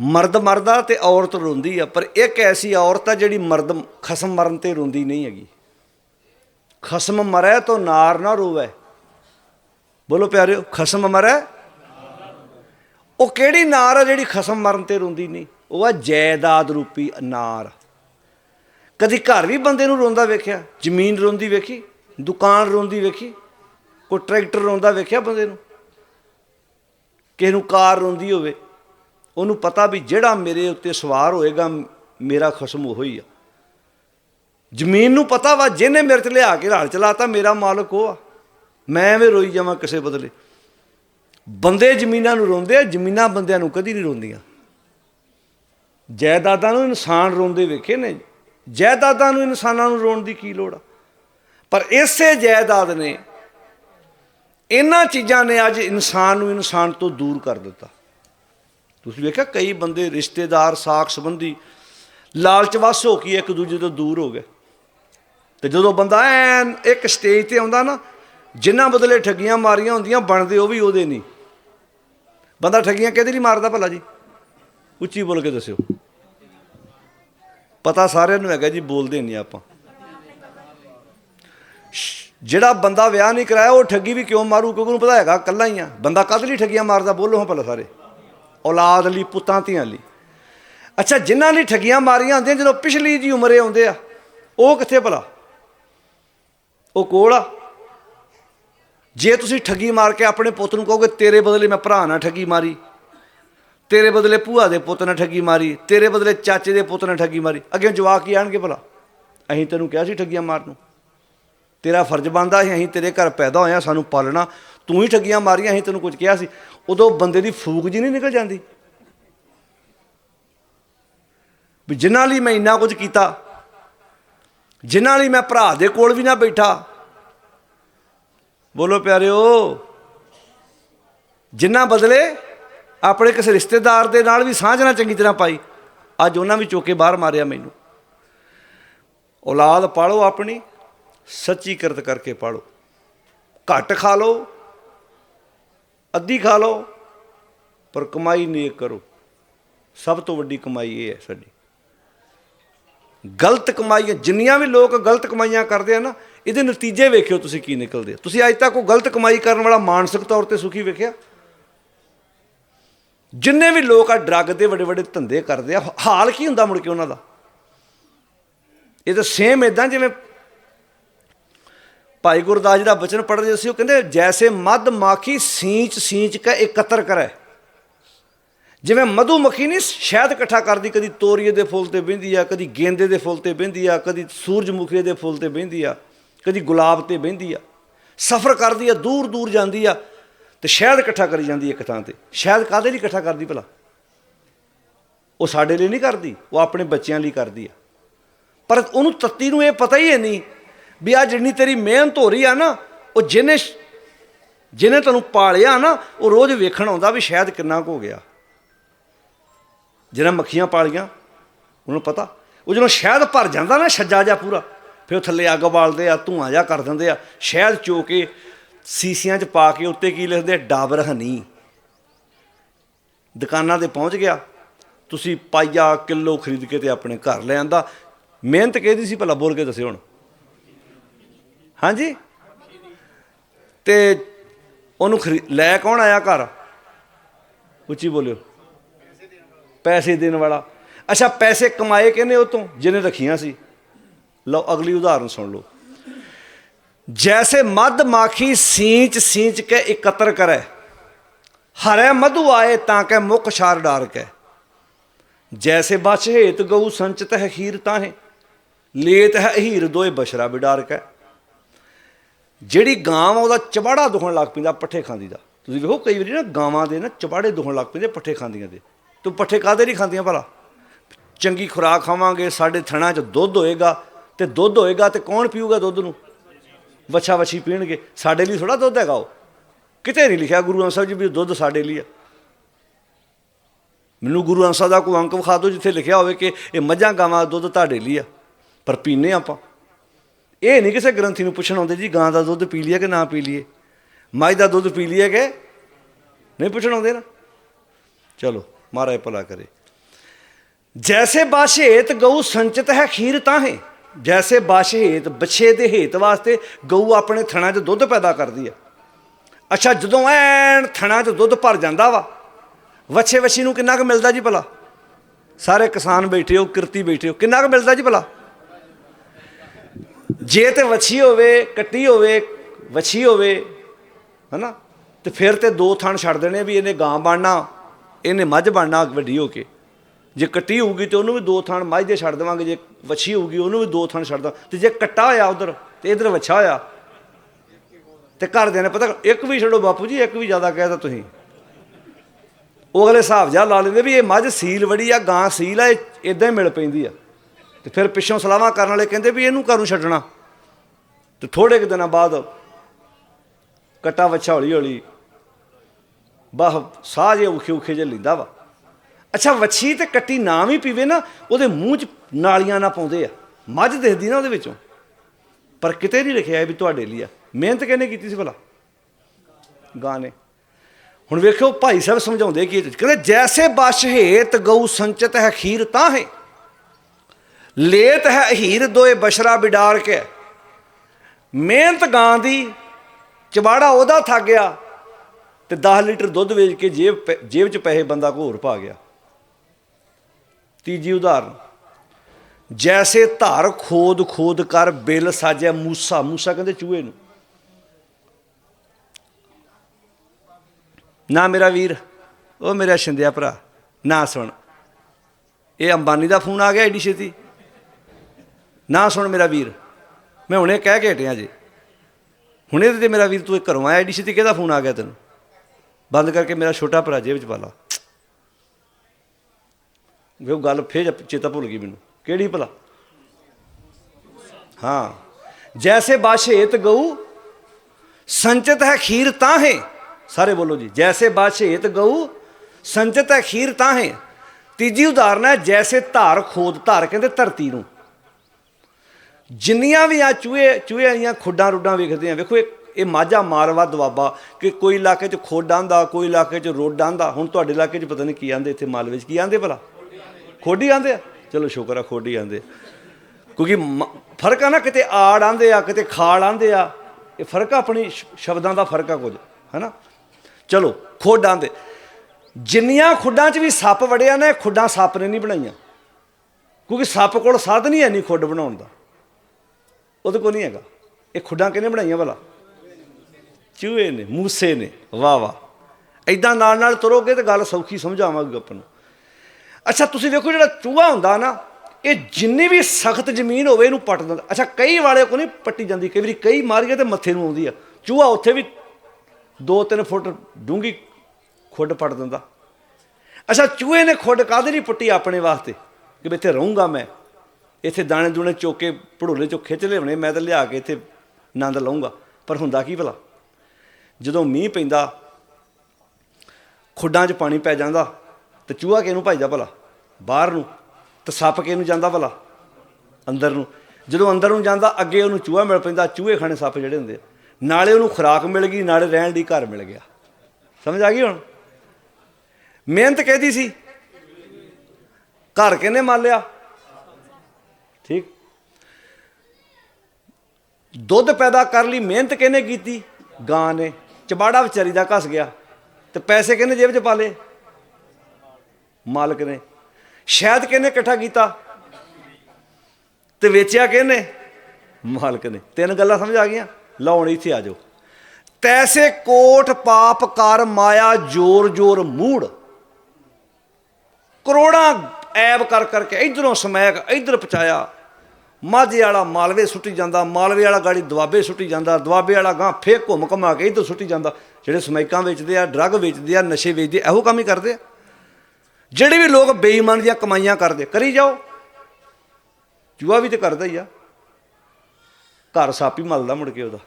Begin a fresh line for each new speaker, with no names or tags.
ਮਰਦ ਮਰਦਾ ਤੇ ਔਰਤ ਰੋਂਦੀ ਆ, ਪਰ ਇੱਕ ਐਸੀ ਔਰਤ ਆ ਜਿਹੜੀ ਮਰਦ ਖਸਮ ਮਰਨ ਤੇ ਰੋਂਦੀ ਨਹੀਂ ਹੈਗੀ। ਖਸਮ ਮਰੈ ਤਾਂ ਨਾਰ ਨਾ ਰੋਵੇ। ਬੋਲੋ ਪਿਆਰਿਓ, ਖਸਮ ਮਰੈ? ਉਹ ਕਿਹੜੀ ਨਾਰ ਆ ਜਿਹੜੀ ਖਸਮ ਮਰਨ ਤੇ ਰੋਂਦੀ ਨਹੀਂ? ਉਹ ਆ ਜਾਇਦਾਦ ਰੂਪੀ ਨਾਰ। ਕਦੀ ਘਰ ਵੀ ਬੰਦੇ ਨੂੰ ਰੋਂਦਾ ਵੇਖਿਆ? ਜ਼ਮੀਨ ਰੋਂਦੀ ਵੇਖੀ? ਦੁਕਾਨ ਰੋਂਦੀ ਵੇਖੀ? ਕੋਈ ਟਰੈਕਟਰ ਰੋਂਦਾ ਵੇਖਿਆ ਬੰਦੇ ਨੂੰ? ਕਿਸੇ ਨੂੰ ਕਾਰ ਰੋਂਦੀ ਹੋਵੇ? ਉਹਨੂੰ ਪਤਾ ਵੀ ਜਿਹੜਾ ਮੇਰੇ ਉੱਤੇ ਸਵਾਰ ਹੋਏਗਾ, ਮੇਰਾ ਖਸਮ ਉਹ ਹੀ ਆ। ਜ਼ਮੀਨ ਨੂੰ ਪਤਾ ਵਾ, ਜਿਹਨੇ ਮੇਰੇ ਤੇ ਲਿਆ ਕੇ ਹਾਲ ਚਲਾਤਾ, ਮੇਰਾ ਮਾਲਕ ਉਹ ਆ। ਮੈਂ ਐਵੇਂ ਰੋਈ ਜਾਵਾਂ ਕਿਸੇ ਬਦਲੇ। ਬੰਦੇ ਜ਼ਮੀਨਾਂ ਨੂੰ ਰੋਂਦੇ ਆ, ਜ਼ਮੀਨਾਂ ਬੰਦਿਆਂ ਨੂੰ ਕਦੀ ਨਹੀਂ ਰੋਂਦੀਆਂ। ਜਾਇਦਾਦਾਂ ਨੂੰ ਇਨਸਾਨ ਰੋਂਦੇ ਵੇਖੇ ਨੇ। ਜਾਇਦਾਦਾਂ ਨੂੰ ਇਨਸਾਨਾਂ ਨੂੰ ਰੋਣ ਦੀ ਕੀ ਲੋੜ ਆ? ਪਰ ਇਸੇ ਜਾਇਦਾਦ ਨੇ, ਇਹਨਾਂ ਚੀਜ਼ਾਂ ਨੇ ਅੱਜ ਇਨਸਾਨ ਨੂੰ ਇਨਸਾਨ ਤੋਂ ਦੂਰ ਕਰ ਦਿੱਤਾ। ਤੁਸੀਂ ਵੇਖਿਆ ਕਈ ਬੰਦੇ ਰਿਸ਼ਤੇਦਾਰ, ਸਾਖ ਸੰਬੰਧੀ ਲਾਲਚ ਵਸ ਹੋ ਕੇ ਇੱਕ ਦੂਜੇ ਤੋਂ ਦੂਰ ਹੋ ਗਏ। ਤੇ ਜਦੋਂ ਬੰਦਾ ਐਨ ਇੱਕ ਸਟੇਜ ਤੇ ਆਉਂਦਾ ਨਾ, ਜਿੰਨਾ ਬਦਲੇ ਠੱਗੀਆਂ ਮਾਰੀਆਂ ਹੁੰਦੀਆਂ, ਬਣਦੇ ਉਹ ਵੀ ਉਹਦੇ ਨਹੀਂ। ਬੰਦਾ ਠੱਗੀਆਂ ਕਿਹਦੇ ਲਈ ਮਾਰਦਾ ਭਲਾ ਜੀ? ਉੱਚੀ ਬੋਲ ਕੇ ਦੱਸਿਓ। ਪਤਾ ਸਾਰਿਆਂ ਨੂੰ ਹੈਗਾ ਜੀ, ਬੋਲਦੇ ਨਹੀਂ ਆਪਾਂ। ਜਿਹੜਾ ਬੰਦਾ ਵਿਆਹ ਨਹੀਂ ਕਰਾਇਆ, ਉਹ ਠੱਗੀ ਵੀ ਕਿਉਂ ਮਾਰੂ? ਕਿਉਂਕਿ ਉਹਨੂੰ ਪਤਾ ਹੈਗਾ ਕੱਲਾ ਹੀ ਆ। ਬੰਦਾ ਕਦ ਲਈ ਠੱਗੀਆਂ ਮਾਰਦਾ? ਬੋਲੋ ਹਾਂ ਭਲਾ ਸਾਰੇ। ਔਲਾਦ ਲਈ, ਪੁੱਤਾਂ ਧੀਆਂ ਲਈ। ਅੱਛਾ, ਜਿਨ੍ਹਾਂ ਲਈ ਠੱਗੀਆਂ ਮਾਰੀਆਂ ਹੁੰਦੀਆਂ, ਜਦੋਂ ਪਿਛਲੀ ਜੀ ਉਮਰੇ ਆਉਂਦੇ ਆ, ਉਹ ਕਿੱਥੇ ਭਲਾ? ਉਹ ਕੋਲ ਆ। ਜੇ ਤੁਸੀਂ ਠੱਗੀ ਮਾਰ ਕੇ ਆਪਣੇ ਪੁੱਤ ਨੂੰ ਕਹੋਗੇ, ਤੇਰੇ ਬਦਲੇ ਮੈਂ ਭਰਾ ਨਾਲ ਠੱਗੀ ਮਾਰੀ, ਤੇਰੇ ਬਦਲੇ ਭੂਆ ਦੇ ਪੁੱਤ ਨਾਲ ਠੱਗੀ ਮਾਰੀ, ਤੇਰੇ ਬਦਲੇ ਚਾਚੇ ਦੇ ਪੁੱਤ ਨਾਲ ਠੱਗੀ ਮਾਰੀ, ਅੱਗੇ ਜਵਾਕ ਕੀ ਆਣਗੇ ਭਲਾ। ਅਸੀਂ ਤੈਨੂੰ ਕਿਹਾ ਸੀ ਠੱਗੀਆਂ ਮਾਰਨ ਨੂੰ। ਤੇਰਾ ਫਰਜ਼ ਬਣਦਾ ਸੀ, ਅਸੀਂ ਤੇਰੇ ਘਰ ਪੈਦਾ ਹੋਇਆ, ਸਾਨੂੰ ਪਾਲਣਾ। ਤੂੰ ਹੀ ਠੱਗੀਆਂ ਮਾਰੀਆਂ, ਅਸੀਂ ਤੈਨੂੰ ਕੁਝ ਕਿਹਾ ਸੀ। ਉਦੋਂ ਬੰਦੇ ਦੀ ਫੂਕ ਜੀ ਨਹੀਂ ਨਿਕਲ ਜਾਂਦੀ। ਵੀ ਜਿਨ੍ਹਾਂ ਲਈ ਮੈਂ ਇੰਨਾ ਕੁਝ ਕੀਤਾ, ਜਿਨ੍ਹਾਂ ਲਈ ਮੈਂ ਭਰਾ ਦੇ ਕੋਲ ਵੀ ਨਾ ਬੈਠਾ, ਬੋਲੋ ਪਿਆਰਿਓ, ਜਿੰਨਾ ਬਦਲੇ ਆਪਣੇ ਕਿਸੇ ਰਿਸ਼ਤੇਦਾਰ ਦੇ ਨਾਲ ਵੀ ਸਾਂਝ ਨਾ ਚੰਗੀ ਤਰ੍ਹਾਂ ਪਾਈ, ਅੱਜ ਉਹਨਾਂ ਵੀ ਚੋਕੇ ਬਾਹਰ ਮਾਰਿਆ ਮੈਨੂੰ। ਔਲਾਦ ਪਾਲੋ ਆਪਣੀ, ਸੱਚੀ ਕਿਰਤ ਕਰਕੇ ਪਾਲੋ। ਘੱਟ ਖਾ ਲਓ ਅੱਧੀ ਖਾ ਲਓ, ਪਰ ਕਮਾਈ ਨੇਕ ਕਰੋ। ਸਭ ਤੋਂ ਵੱਡੀ ਕਮਾਈ ਇਹ ਹੈ ਸਾਡੀ। ਗਲਤ ਕਮਾਈਆਂ, ਜਿੰਨੀਆਂ ਵੀ ਲੋਕ ਗਲਤ ਕਮਾਈਆਂ ਕਰਦੇ ਆ ਨਾ, ਇਹਦੇ ਨਤੀਜੇ ਵੇਖਿਓ ਤੁਸੀਂ ਕੀ ਨਿਕਲਦੇ ਆ। ਤੁਸੀਂ ਅੱਜ ਤੱਕ ਕੋਈ ਗਲਤ ਕਮਾਈ ਕਰਨ ਵਾਲਾ ਮਾਨਸਿਕ ਤੌਰ ਤੇ ਸੁਖੀ ਵੇਖਿਆ? ਜਿੰਨੇ ਵੀ ਲੋਕ ਆ, ਡਰੱਗ ਦੇ ਵੱਡੇ ਵੱਡੇ ਧੰਦੇ ਕਰਦੇ ਆ, ਹਾਲ ਕੀ ਹੁੰਦਾ ਮੁੜ ਕੇ ਉਹਨਾਂ ਦਾ? ਇਹ ਤਾਂ ਸੇਮ ਇਦਾਂ ਜਿਵੇਂ ਭਾਈ ਗੁਰਦਾਸ ਜੀ ਦਾ ਬਚਨ ਪੜ੍ਹਦੇ ਸੀ, ਉਹ ਕਹਿੰਦੇ, ਜੈਸੇ ਮਦ ਮਾਖੀ ਸੀਂਚ ਸੀਂਚ ਕੇ ਇਕੱਤਰ ਕਰੇ। ਜਿਵੇਂ ਮਧੂ ਮੱਖੀ ਨਹੀਂ, ਸ਼ਹਿਦ ਇਕੱਠਾ ਕਰਦੀ, ਕਦੀ ਤੋਰੀਏ ਦੇ ਫੁੱਲ ਤੇ ਬਹਿੰਦੀ ਆ, ਕਦੀ ਗੇਂਦੇ ਦੇ ਫੁੱਲ ਤੇ ਬਹਿੰਦੀ ਆ, ਕਦੀ ਸੂਰਜਮੁਖੀ ਦੇ ਫੁੱਲ ਤੇ ਬਹਿੰਦੀ ਆ, ਕਦੀ ਗੁਲਾਬ ਤੇ ਬਹਿੰਦੀ ਆ। ਸਫ਼ਰ ਕਰਦੀ ਆ ਦੂਰ ਦੂਰ ਜਾਂਦੀ ਆ, ਤੇ ਸ਼ਹਿਦ ਇਕੱਠਾ ਕਰੀ ਜਾਂਦੀ ਇੱਕ ਥਾਂ ਤੇ। ਸ਼ਹਿਦ ਕਾਦੇ ਲਈ ਇਕੱਠਾ ਕਰਦੀ ਭਲਾ? ਉਹ ਸਾਡੇ ਲਈ ਨਹੀਂ ਕਰਦੀ, ਉਹ ਆਪਣੇ ਬੱਚਿਆਂ ਲਈ ਕਰਦੀ ਆ। ਪਰ ਉਹਨੂੰ ਤੱਤੀ ਨੂੰ ਇਹ ਪਤਾ ਹੀ ਹੈ ਨਹੀਂ ਵੀ ਆ ਜਿੰਨੀ ਤੇਰੀ ਮਿਹਨਤ ਹੋ ਰਹੀ ਆ ਨਾ, ਉਹ ਜਿਹਨੇ ਜਿਹਨੇ ਤੈਨੂੰ ਪਾਲਿਆ ਨਾ, ਉਹ ਰੋਜ਼ ਵੇਖਣ ਆਉਂਦਾ ਵੀ ਸ਼ਾਇਦ ਕਿੰਨਾ ਕੁ ਹੋ ਗਿਆ। ਜਿਹਨਾਂ ਮੱਖੀਆਂ ਪਾਲੀਆਂ, ਉਹਨੂੰ ਪਤਾ। ਉਹ ਜਦੋਂ ਸ਼ਹਿਦ ਭਰ ਜਾਂਦਾ ਨਾ ਛੱਜਾ ਜਾ ਪੂਰਾ, ਫਿਰ ਉਹ ਥੱਲੇ ਅੱਗ ਬਾਲਦੇ ਆ, ਧੂਆਂ ਜਾ ਕਰ ਦਿੰਦੇ ਆ। ਸ਼ਹਿਦ ਚੋ ਕੇ ਸੀਸੀਆਂ 'ਚ ਪਾ ਕੇ ਉੱਤੇ ਕੀ ਲਿਖਦੇ ਆ? ਡਾਬਰ ਹਨੀ। ਦੁਕਾਨਾਂ ਤੇ ਪਹੁੰਚ ਗਿਆ। ਤੁਸੀਂ ਪਾਈਆ ਕਿਲੋ ਖਰੀਦ ਕੇ ਤੇ ਆਪਣੇ ਘਰ ਲੈ ਆਂਦਾ। ਮਿਹਨਤ ਕਿਹਦੀ ਸੀ ਭਲਾ, ਬੋਲ ਕੇ ਦੱਸਿਓ ਹੁਣ। ਹਾਂਜੀ? ਤੇ ਉਹਨੂੰ ਖਰੀ, ਲੈ ਕੌਣ ਆਇਆ ਘਰ? ਉੱਚੀ ਬੋਲਿਓ। ਪੈਸੇ ਦੇਣ ਵਾਲਾ। ਅੱਛਾ, ਪੈਸੇ ਕਮਾਏ ਕਿਹਨੇ ਉਹ ਤੋਂ ਜਿਹਨੇ ਰੱਖੀਆਂ ਸੀ। ਲਓ, ਅਗਲੀ ਉਦਾਹਰਨ ਸੁਣ ਲਓ। ਜੈਸੇ ਮਦ ਮਾਖੀ ਸੀਂਚ ਸੀਂਚ ਕੇ ਇਕੱਤਰ ਕਰੇ। ਹਰੇ ਮਧੂ ਆਏ ਤਾਂ ਕਿ ਮੁਖ ਛਾਰ ਡਾਰ ਕੇ। ਜੈਸੇ ਬਛ ਹੇਤ ਗਊ ਸੰਚਤ ਹੈ ਖੀਰ ਤਾਹੇ। ਲੇਤ ਹੈ ਹੀਰ ਦੋਏ ਬਸ਼ਰਾ ਬਿਡਾਰ ਕੇ। ਜਿਹੜੀ ਗਾਂ ਉਹਦਾ ਚਬਾੜਾ ਦੁਖਣ ਲੱਗ ਪੈਂਦਾ ਪੱਠੇ ਖਾਂਦੀ ਦਾ। ਤੁਸੀਂ ਵੇਖੋ, ਕਈ ਵਾਰੀ ਨਾ ਗਾਵਾਂ ਦੇ ਨਾ ਚਬਾੜੇ ਦੁਖਣ ਲੱਗ ਪੈਂਦੇ ਪੱਠੇ ਖਾਂਦੀਆਂ ਦੇ। ਤੂੰ ਪੱਠੇ ਕਾਦੇ ਨਹੀਂ ਖਾਂਦੀਆਂ ਭਲਾ? ਚੰਗੀ ਖੁਰਾਕ ਖਾਵਾਂਗੇ, ਸਾਡੇ ਥਣਾ 'ਚ ਦੁੱਧ ਹੋਏਗਾ, ਤੇ ਦੁੱਧ ਹੋਏਗਾ ਤੇ ਕੌਣ ਪੀਊਗਾ ਦੁੱਧ ਨੂੰ? ਵੱਛਾ ਵੱਛੀ ਪੀਣਗੇ, ਸਾਡੇ ਲਈ ਥੋੜਾ ਦੁੱਧ ਹੈਗਾ ਉਹ। ਕਿਤੇ ਨਹੀਂ ਲਿਖਿਆ ਗੁਰੂ ਗ੍ਰੰਥ ਸਾਹਿਬ ਜੀ ਵੀ ਦੁੱਧ ਸਾਡੇ ਲਈ ਆ। ਮੈਨੂੰ ਗੁਰੂ ਅੰਗਦ ਸਾਹਿਬ ਦਾ ਕੋਈ ਅੰਕ ਵਿਖਾ ਦਿਓ ਜਿੱਥੇ ਲਿਖਿਆ ਹੋਵੇ ਕਿ ਇਹ ਮੱਝਾਂ ਗਾਵਾਂ ਦਾ ਦੁੱਧ ਤੁਹਾਡੇ ਲਈ ਆ। ਪਰ ਪੀਨੇ ਆਪਾਂ। ਇਹ ਨਹੀਂ ਕਿਸੇ ਗ੍ਰੰਥੀ ਨੂੰ ਪੁੱਛਣ ਆਉਂਦੇ ਜੀ, ਗਾਂ ਦਾ ਦੁੱਧ ਪੀ ਲਈਏ ਕਿ ਨਾ ਪੀ ਲਈਏ? ਮੱਝ ਦਾ ਦੁੱਧ ਪੀ ਲਈਏ ਕਿ ਨਹੀਂ ਪੁੱਛਣ ਆਉਂਦੇ ਨਾ? ਚਲੋ, ਮਹਾਰਾਜ ਭਲਾ ਕਰੇ। ਜੈਸੇ ਬਾਸ਼ੇਤ ਗਊ ਸੰਚਿਤ ਹੈ ਖੀਰ ਤਾਂ ਹੈ ਜੈਸੇ ਬਾਸ਼ੇਤ ਬਛੇ ਦੇ ਹੇਤ ਵਾਸਤੇ ਗਊ ਆਪਣੇ ਥਣਾ 'ਚ ਦੁੱਧ ਪੈਦਾ ਕਰਦੀ ਆ। ਅੱਛਾ, ਜਦੋਂ ਐਨ ਥਣਾ 'ਚ ਦੁੱਧ ਭਰ ਜਾਂਦਾ ਵਾ ਵੱਛੇ ਵੱਛੀ ਨੂੰ ਕਿੰਨਾ ਕੁ ਮਿਲਦਾ ਜੀ ਭਲਾ? ਸਾਰੇ ਕਿਸਾਨ ਬੈਠੇ ਹੋ, ਕਿਰਤੀ ਬੈਠੇ ਹੋ, ਕਿੰਨਾ ਕੁ ਮਿਲਦਾ ਜੀ ਭਲਾ? ਜੇ ਤੇ ਵੱਛੀ ਹੋਵੇ, ਕੱਟੀ ਹੋਵੇ, ਵੱਛੀ ਹੋਵੇ, ਹਨਾ? ਤੇ ਫਿਰ ਤੇ ਦੋ ਥਣ ਛੱਡ ਦੇਣੇ ਵੀ ਇਹਨੇ ਗਾਂ ਬਣਨਾ, ਇਹਨੇ ਮੱਝ ਬਣਨਾ ਵੱਡੀ ਹੋ ਕੇ। ਜੇ ਕੱਟੀ ਹੋਊਗੀ ਤੇ ਉਹਨੂੰ ਵੀ ਦੋ ਥਣ ਮੱਝ ਦੇ ਛੱਡ ਦੇਵਾਂਗੇ, ਜੇ ਵੱਛੀ ਹੋਊਗੀ ਉਹਨੂੰ ਵੀ ਦੋ ਥਣ ਛੱਡ ਦਾਂ ਤੇ ਜੇ ਕੱਟਾ ਹੋਇਆ ਉਧਰ, ਤੇ ਇਧਰ ਵੱਛਾ ਹੋਇਆ। ਤੇ ਘਰਦਿਆਂ ਨੇ ਪਤਾ, ਇੱਕ ਵੀ ਛੱਡੋ ਬਾਪੂ ਜੀ, ਇੱਕ ਵੀ ਜ਼ਿਆਦਾ ਕਹਿਦਾ ਤੁਸੀਂ। ਉਹ ਅਗਲੇ ਹਿਸਾਬ ਜਿਹਾ ਲਾ ਲੈਂਦੇ ਵੀ ਇਹ ਮੱਝ ਸੀਲ ਵੜੀ ਆ, ਗਾਂ ਸੀਲ ਆ ਇਦਾਂ ਹੀ ਮਿਲ ਪੈਂਦੀ ਆ। ਤੇ ਫਿਰ ਪਿੱਛੋਂ ਸਲਾਹਾਂ ਕਰਨ ਵਾਲੇ ਕਹਿੰਦੇ ਵੀ ਇਹਨੂੰ ਘਰੋਂ ਛੱਡਣਾ? ਤੇ ਥੋੜੇ ਕੁ ਦਿਨਾਂ ਬਾਅਦ ਕੱਟਾ ਵੱਛਾ ਹੌਲੀ ਹੌਲੀ ਬਾਹ ਸਾਹ ਜੇ ਉਖੇ ਉਖੇ ਜੇ ਲਿੰਦਾ ਵਾ। ਅੱਛਾ, ਵੱਛੀ ਤੇ ਕੱਟੀ ਨਾ ਵੀ ਪੀਵੇ ਨਾ, ਉਹਦੇ ਮੂੰਹ 'ਚ ਨਾਲੀਆਂ ਨਾ ਪਾਉਂਦੇ ਆ। ਮੱਝ ਦਿਖਦੀ ਨਾ ਉਹਦੇ ਵਿੱਚੋਂ। ਪਰ ਕਿਤੇ ਨਹੀਂ ਲਿਖਿਆ ਵੀ ਤੁਹਾਡੇ ਲਈ ਆ। ਮਿਹਨਤ ਕਿਹਨੇ ਕੀਤੀ ਸੀ ਭਲਾ? ਗਾਂ ਨੇ। ਹੁਣ ਵੇਖੋ ਭਾਈ ਸਾਹਿਬ ਸਮਝਾਉਂਦੇ ਕੀ ਕਹਿੰਦੇ, ਜੈਸੇ ਬਸ਼ ਹੇਤ ਗਊ ਸੰਚਿਤ ਹੈ ਖੀਰ ਤਾਂ ਹੈ। ਲੇਤ ਹੈ ਹੀਰ ਦੋਏ ਬਸ਼ਰਾ ਬਿਡਾਰ ਕੇ। ਮਿਹਨਤ ਗਾਂ ਦੀ ਚਬਾੜਾ ਉਹਦਾ ਥੱਕ ਗਿਆ ਤੇ 10 ਲੀਟਰ ਦੁੱਧ ਵੇਚ ਕੇ ਜੇਬ ਪੈ- ਜੇਬ 'ਚ ਪੈਸੇ ਬੰਦਾ ਘੋਰ ਪਾ ਗਿਆ। ਤੀਜੀ ਉਦਾਹਰਨ, ਜੈਸੇ ਧਾਰ ਖੋਦ ਖੋਦ ਕਰ ਬਿਲ ਸਾਜਿਆ ਮੂਸਾ ਮੂਸਾ ਕਹਿੰਦੇ ਚੂਹੇ ਨੂੰ। ਨਾ ਮੇਰਾ ਵੀਰ, ਉਹ ਮੇਰਾ ਸ਼ਿੰਦਿਆ ਭਰਾ, ਨਾ ਸੁਣ। ਇਹ ਅੰਬਾਨੀ ਦਾ ਫੋਨ ਆ ਗਿਆ ਐਡੀ ਛੇਤੀ। ਨਾ ਸੁਣ ਮੇਰਾ ਵੀਰ। ਮੈਂ ਹੁਣੇ ਕਹਿ ਕੇ ਹਟਿਆ ਜੇ। ਹੁਣੇ ਤੇ ਮੇਰਾ ਵੀਰ ਤੂੰ ਇਹ ਘਰੋਂ ਆਇਆ, ਏਡੀ ਛੇਤੀ ਕਿਹਦਾ ਫੋਨ ਆ ਗਿਆ ਤੈਨੂੰ? ਬੰਦ ਕਰਕੇ ਮੇਰਾ ਛੋਟਾ ਭਰਾ ਜੇਬ 'ਚ ਪਾ ਲਾ। ਉਹ ਗੱਲ ਫੇਰ ਚੇਤਾ ਭੁੱਲ ਗਈ ਮੈਨੂੰ। ਕਿਹੜੀ ਭਲਾ? ਹਾਂ। ਜੈਸੇ ਬਾਸ਼ੇਤ ਗਊ, ਸੰਚਿਤ ਹੈ ਖੀਰ ਤਾਂ ਹੈ ਸਾਰੇ ਬੋਲੋ ਜੀ, ਜੈਸੇ ਬਾਸ਼ੇਤ ਗਊ, ਸੰਚਿਤ ਹੈ ਖੀਰ ਤਾਂ ਹੈ ਤੀਜੀ ਉਦਾਹਰਨ ਹੈ, ਜੈਸੇ ਧਾਰ ਖੋਦ ਧਾਰ, ਕਹਿੰਦੇ ਧਰਤੀ ਨੂੰ। ਜਿੰਨੀਆਂ ਵੀ ਆ ਚੂਹੇ ਚੂਹੇ ਆਈਆਂ ਖੁੱਡਾਂ ਰੁੱਡਾਂ ਵੇਖਦੇ ਆ, ਵੇਖੋ ਇਹ ਇਹ ਮਾਝਾ ਮਾਰਵਾ ਦਵਾਬਾ ਕਿ ਕੋਈ ਇਲਾਕੇ 'ਚ ਖੁੱਡ ਆਂਦਾ, ਕੋਈ ਇਲਾਕੇ 'ਚ ਰੋਡ ਆਂਦਾ, ਹੁਣ ਤੁਹਾਡੇ ਇਲਾਕੇ 'ਚ ਪਤਾ ਨਹੀਂ ਕੀ ਆਂਦੇ ਇੱਥੇ ਮਾਲਵੇ 'ਚ ਕੀ ਆਂਦੇ ਭਲਾ? ਖੋਡੀ ਆਂਦੇ ਆ? ਚਲੋ ਸ਼ੁਕਰ ਆ, ਖੋਡੀ ਆਂਦੇ ਕਿਉਂਕਿ ਮ- ਫ਼ਰਕ ਆ ਨਾ, ਕਿਤੇ ਆੜ ਆਂਦੇ ਆ, ਕਿਤੇ ਖਾਲ ਆਂਦੇ ਆ, ਇਹ ਫ਼ਰਕ ਆ ਆਪਣੀ ਸ਼ਬਦਾਂ ਦਾ ਫ਼ਰਕ ਆ ਕੁਝ, ਹੈਨਾ? ਚਲੋ, ਖੁੱਡ ਆਂਦੇ। ਜਿੰਨੀਆਂ ਖੁੱਡਾਂ 'ਚ ਵੀ ਸੱਪ ਵੜਿਆ ਨਾ, ਇਹ ਖੁੱਡਾਂ ਸੱਪ ਨੇ ਨਹੀਂ ਬਣਾਈਆਂ। ਕਿਉਂਕਿ ਸੱਪ ਕੋਲ ਸਾਧਨ ਹੀ ਹੈ ਨਹੀਂ ਖੁੱਡ ਬਣਾਉਣ ਦਾ। ਉਹਦੇ ਕੋਲ ਨਹੀਂ ਹੈਗਾ। ਇਹ ਖੁੱਡਾਂ ਕਿਹਨੇ ਬਣਾਈਆਂ ਭਲਾ? ਚੂਹੇ ਨੇ, ਮੂਸੇ ਨੇ। ਵਾਹ ਵਾਹ। ਐਦਾਂ ਨਾਲ ਨਾਲ ਤੁਰੋਗੇ ਤੇ ਗੱਲ ਸੌਖੀ ਸਮਝਾਵਾਂਗੇ ਆਪਾਂ ਨੂੰ। ਅੱਛਾ, ਤੁਸੀਂ ਵੇਖੋ ਜਿਹੜਾ ਚੂਹਾ ਹੁੰਦਾ ਨਾ, ਇਹ ਜਿੰਨੀ ਵੀ ਸਖਤ ਜ਼ਮੀਨ ਹੋਵੇ ਇਹਨੂੰ ਪੱਟ ਦਿੰਦਾ। ਅੱਛਾ, ਕਈ ਵਾਲੇ ਕੋ ਨਹੀਂ ਪੱਟੀ ਜਾਂਦੀ। ਕਈ ਵਾਰੀ ਕਈ ਮਾਰੀਏ ਤੇ ਮੱਥੇ ਨੂੰ ਆਉਂਦੀ ਆ। ਚੂਹਾ ਉੱਥੇ ਵੀ 2-3 ਫੁੱਟ ਡੂੰਗੀ ਖੁੱਡ ਪੱਟ ਦਿੰਦਾ। ਅੱਛਾ, ਚੂਹੇ ਨੇ ਖੁੱਡ ਕਾਹਦੇ ਨਹੀਂ ਪੁੱਟੀ ਆਪਣੇ ਵਾਸਤੇ? ਕਿ ਵੀ ਇੱਥੇ ਰਹੂੰਗਾ ਮੈਂ। ਇੱਥੇ ਦਾਣੇ ਦੂਣੇ ਚੁੱਕ ਕੇ ਭੜੋਲੇ ਚੋਂ ਖਿੱਚ ਲਿਆਉਣੇ ਮੈਂ ਤਾਂ ਲਿਆ ਕੇ ਇੱਥੇ ਆਨੰਦ ਲਊਂਗਾ। ਪਰ ਹੁੰਦਾ ਕੀ ਭਲਾ? ਜਦੋਂ ਮੀਂਹ ਪੈਂਦਾ, ਖੁੱਡਾਂ 'ਚ ਪਾਣੀ ਪੈ ਜਾਂਦਾ, ਤੇ ਚੂਹਾ ਕਿਹਨੂੰ ਭਜਦਾ ਭਲਾ? ਬਾਹਰ ਨੂੰ, ਤੇ ਸੱਪ ਕਿਹਨੂੰ ਜਾਂਦਾ ਭਲਾ? ਅੰਦਰ ਨੂੰ। ਜਦੋਂ ਅੰਦਰ ਨੂੰ ਜਾਂਦਾ, ਅੱਗੇ ਉਹਨੂੰ ਚੂਹਾ ਮਿਲ ਪੈਂਦਾ, ਚੂਹੇ ਖਾਣੇ ਸੱਪ ਜਿਹੜੇ ਹੁੰਦੇ ਆ। ਨਾਲੇ ਉਹਨੂੰ ਖੁਰਾਕ ਮਿਲ ਗਈ, ਨਾਲੇ ਰਹਿਣ ਲਈ ਘਰ ਮਿਲ ਗਿਆ। ਸਮਝ ਆ ਗਈ ਹੁਣ? ਮਿਹਨਤ ਕਹਿਦੀ ਸੀ। ਘਰ ਕਿਹਨੇ ਮੰਨ ਲਿਆ ਠੀਕ ਦੁੱਧ ਪੈਦਾ ਕਰ ਲਈ ਮਿਹਨਤ ਕਿਹਨੇ ਕੀਤੀ? ਗਾਂ ਨੇ। ਚਬਾੜਾ ਵਿਚਾਰੀ ਦਾ ਘਸ ਗਿਆ। ਤੇ ਪੈਸੇ ਕਿਹਨੇ ਜੇਬ 'ਚ ਪਾ ਲਏ ਮਾਲਕ ਨੇ। ਸ਼ਾਇਦ ਕਿਹਨੇ ਇਕੱਠਾ ਕੀਤਾ? ਤੇ ਵੇਚਿਆ ਕਿਹਨੇ? ਮਾਲਕ ਨੇ। ਤਿੰਨ ਗੱਲਾਂ ਸਮਝ ਆ ਗਈਆਂ। ਲਾਉਣ ਇੱਥੇ ਆ ਜਾਓ। ਤੈਸੇ ਕੋਟ ਪਾਪ ਕਰ ਮਾਇਆ ਜੋਰ ਜੋਰ ਮੂੜ। ਕਰੋੜਾਂ ਐਬ ਕਰ ਕਰਕੇ ਇਧਰੋਂ ਸਮੈਕ ਇਧਰ ਪਚਾਇਆ ਮਾਝੇ ਵਾਲਾ ਮਾਲਵੇ ਸੁੱਟੀ ਜਾਂਦਾ ਮਾਲਵੇ ਵਾਲਾ ਗਾੜੀ ਦੁਆਬੇ ਸੁੱਟੀ ਜਾਂਦਾ ਦੁਆਬੇ ਵਾਲਾ ਗਾਂ ਫੇਰ ਘੁੰਮ ਘਮਾ ਕੇ ਇਧਰ ਸੁੱਟੀ ਜਾਂਦਾ। ਜਿਹੜੇ ਸਮੈਕਾਂ ਵੇਚਦੇ ਆ ਡਰੱਗ ਵੇਚਦੇ ਆ ਨਸ਼ੇ ਵੇਚਦੇ ਆ, ਇਹੋ ਕੰਮ ਹੀ ਕਰਦੇ ਆ। ਜਿਹੜੇ ਵੀ ਲੋਕ ਬੇਈਮਾਨ ਦੀਆਂ ਕਮਾਈਆਂ ਕਰਦੇ ਕਰੀ ਜਾਓ। ਜੂਆ ਵੀ ਤੇ ਕਰਦਾ ਹੀ ਆ। ਘਰ ਸਾਪੀ ਮਲਦਾ ਮੁੜ ਕੇ ਉਹਦਾ।